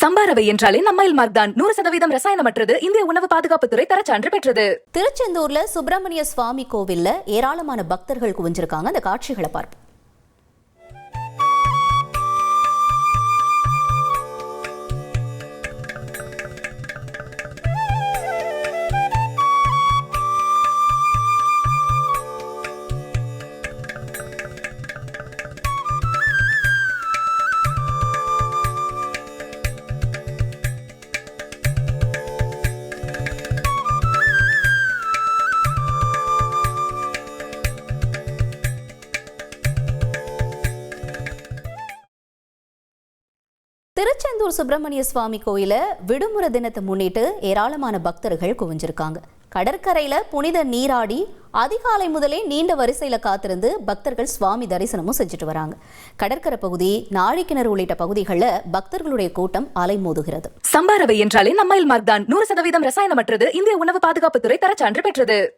சம்பாரவை என்றாலே நம்மைல் மார்க் தான். நூறு சதவீதம் ரசாயனமற்றது இந்திய உணவு பாதுகாப்புத்துறை தரச்சான்று பெற்றது. திருச்செந்தூர்ல சுப்பிரமணிய சுவாமி கோவில்ல ஏராளமான பக்தர்கள் குவிஞ்சிருக்காங்க. அந்த காட்சிகளை பார்ப்போம். திருச்செந்தூர் சுப்பிரமணிய சுவாமி கோயில விடுமுறை தினத்தை முன்னிட்டு ஏராளமான பக்தர்கள் குவிஞ்சிருக்காங்க. கடற்கரையில புனித நீராடி அதிகாலை முதலே நீண்ட வரிசையில காத்திருந்து பக்தர்கள் சுவாமி தரிசனமும் செஞ்சுட்டு வராங்க. கடற்கரை பகுதி நாழிக்கிணறு உள்ளிட்ட பகுதிகளில் பக்தர்களுடைய கூட்டம் அலைமோதுகிறது. சம்பாரவை என்றாலே நம்மையில் மார்க் தான் நூறு சதவீதம் ரசாயனமற்றது. இந்திய உணவு பாதுகாப்புத்துறை தரச்சான்று பெற்றது.